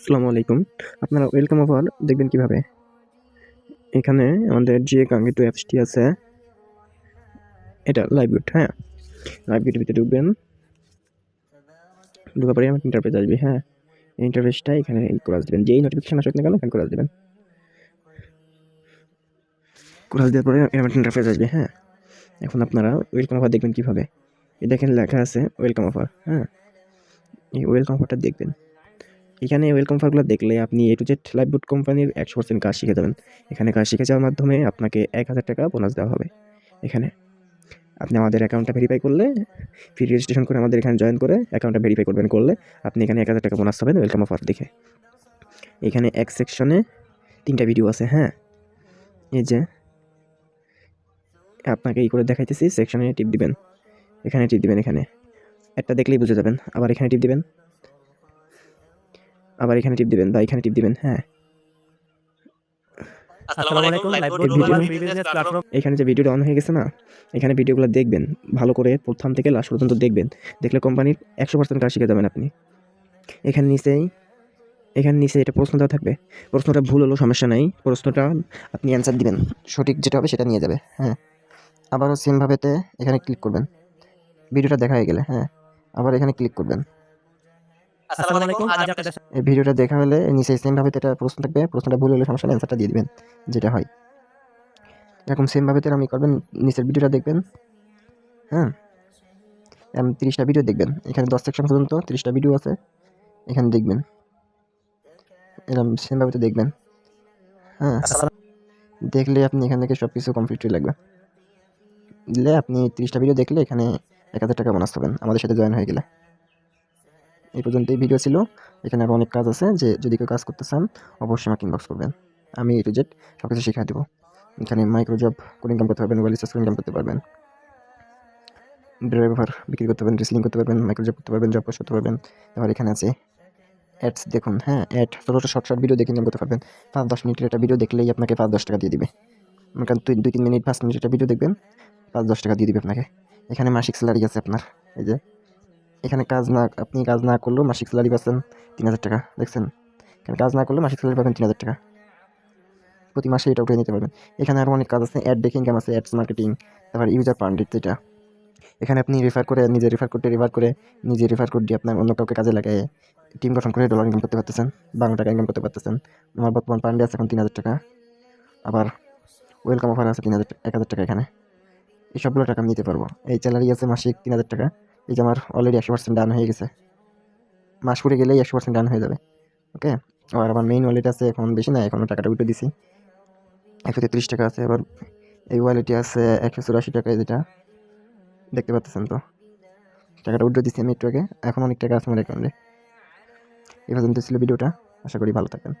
আসসালামু আলাইকুম। আপনারা ওয়েলকাম অফার দেখবেন কীভাবে? এখানে আমাদের যে কাঙ্ক্ষিত অ্যাপসটি আছে, এটা লাইভ হ্যাঁ? লাইভ ভিতরে ঢুকবেন। ঢুকার পরে আমার ইন্টারফেস আসবে হ্যাঁ? ইন্টারফেসটা এখানে এই করে দেবেন যেই নোটিফিকেশন আসুক না কেন, এখানে করে দেবেন করে দেওয়ার পরে এরকম ইন্টারফেস আসবে হ্যাঁ? এখন আপনারা ওয়েলকাম অফার দেখবেন কীভাবে। এটা দেখেন লেখা আছে ওয়েলকাম অফার হ্যাঁ? এই ওয়েলকাম অফারটা দেখবেন। এখানে ওয়েলকাম অফারগুলো দেখলে আপনি এ টু জেড লাইভবুড কোম্পানির একশো পার্সেন্ট কাজ শিখে যাবেন। এখানে কাজ শিখে যাওয়ার মাধ্যমে আপনাকে এক হাজার টাকা বোনাস দেওয়া হবে। এখানে আপনি আমাদের অ্যাকাউন্টটা ভেরিফাই করলে ফ্রি রেজিস্ট্রেশন করে আমাদের এখানে জয়েন করে অ্যাকাউন্টটা ভেরিফাই করবেন করলে আপনি এখানে এক হাজার টাকা বোনাস পাবেন ওয়েলকাম অফার দেখে। এখানে এক সেকশনে তিনটা ভিডিও আছে হ্যাঁ? এই যে আপনাকে এই করে দেখাইতেছি সেকশনে টিপ দিবেন। এখানে টিপ দিবেন, এখানে। একটা দেখলেই বুঝে যাবেন, আবার এখানে টিপ দিবেন। আবার এখানে টিপ দিবেন বা এখানে টিপ দিবেন হ্যাঁ। আসসালামু আলাইকুম লাইভ এই global video- free business platform এখানে যে ভিডিওটা অন হয়ে গেছে না এখানে ভিডিওগুলো দেখবেন ভালো করে প্রথম থেকে লাস্ট পর্যন্ত দেখবেন। দেখলে কোম্পানির একশো পার্সেন্ট কাজ শিখে যাবেন আপনি। এখানে নিচেই এখানে নিচে এটা প্রশ্ন দেওয়া থাকবে। প্রশ্নটা ভুল হলেও সমস্যা নাই। প্রশ্নটা আপনি অ্যান্সার দিবেন। সঠিক যেটা হবে সেটা নিয়ে যাবে হ্যাঁ। আবারও সেমভাবেতে এখানে ক্লিক করবেন। ভিডিওটা দেখা হয়ে গেলে হ্যাঁ। আবার এখানে ক্লিক করবেন। আসসালামু আলাইকুম আজ আপনাদের সাথে এই ভিডিওটা দেখা হলে নিচে সেমভাবে এটা প্রশ্ন থাকবে প্রশ্নটা ভুল হলে সমস্যা নেই অ্যান্সারটা দিয়ে দিবেন যেটা হয়। এরকম সেমভাবে আমি করবেন নিচের ভিডিওটা দেখবেন হ্যাঁ? এরকম তিরিশটা ভিডিও দেখবেন এখানে দশ সেকশন পর্যন্ত তিরিশটা ভিডিও আছে এখানে দেখবেন। এরকম সেমভাবে দেখবেন হ্যাঁ? দেখলে আপনি এখান থেকে সব কিছু কমপ্লিট লাগবে। দিলে আপনি তিরিশটা ভিডিও দেখলে এখানে এক হাজার টাকা বোনাস পাবেন আমাদের সাথে জয়েন হয়ে গেলে। এই পর্যন্ত এই ভিডিও ছিল। এখানে আরও অনেক কাজ আছে যে যদি কেউ কাজ করতে চান, অবশ্যই আমাকে ইনবক্স করবেন। আমি এ টু জেড সব কিছু শিখিয়ে দেবো। এখানে মাইক্রো জব করে ইনকাম করতে পারবেন মোবাইল রিচার্জ করে ইনকাম করতে পারবেন। ড্রাইভার বিক্রি করতে পারবেন রিসলিং করতে পারবেন মাইক্রো জব করতে পারবেন জব করতে পারবেন। এবার এখানে আছে অ্যাডস দেখুন হ্যাঁ অ্যাড ছোটো ছোটো শর্ট শর্ট ভিডিও দেখে ইনকাম করতে পারবেন। পাঁচ, দশ মিনিটের একটা ভিডিও দেখলেই আপনাকে পাঁচ, দশ টাকা দিয়ে দিবে। করেন দুই দুই, তিন মিনিট, পাঁচ মিনিট একটা ভিডিও দেখবেন, পাঁচ, দশ টাকা দিয়ে দিবে আপনাকে। এখানে মাসিক স্যালারি আছে আপনার, এই যে এখানে কাজ না, আপনি কাজ না করলেও মাসিক স্যালারি পাচ্ছেন তিন হাজার টাকা, দেখছেন? এখানে কাজ না করলেও মাসিক স্যালারি পাবেন তিন হাজার টাকা। প্রতি মাসে এটা উঠে নিতে পারবেন। এখানে আরও অনেক কাজ আছে অ্যাড দেখে ইনকাম আছে অ্যাডস মার্কেটিং তারপর ইউজার পান্ডিট যেটা এখানে আপনি রেফার করে, নিজে রেফার করতে রেফার করে, নিজে রেফার করে দিয়ে আপনার অন্য কাউকে কাজে লাগায় টিম গঠন করে ডলার ইনকাম করতে পারতেছেন বাংলা টাকা ইনকাম করতে পারতেছেন। আমার বর্তমান পান্ডে আছে এখন তিন হাজার টাকা। আবার ওয়েলকাম অফার আছে তিন হাজার এক হাজার টাকা এখানে। এই সবগুলো টাকা আমি নিতে পারব। এই স্যালারি আছে মাসিক তিন হাজার টাকা। এই যে আমার অলরেডি একশো পার্সেন্ট ডান হয়ে গেছে। মাস পুরে গেলেই একশো পার্সেন্ট ডান হয়ে যাবে ওকে আর আমার মেইন ওয়ালেট আছে, এখন বেশি না এখনও টাকাটা উঠে দিছি। একশো তেত্রিশ টাকা আছে, আবার এই ওয়ালেটে আছে একশো চুরাশি টাকা যেটা। দেখতে পাচ্ছেন তো? টাকাটা উঠে দিচ্ছি আমি একটু আগে, এখন অনেক টাকা আছে আমার অ্যাকাউন্টে এই পর্যন্ত ছিল ভিডিওটা, আশা করি ভালো থাকেন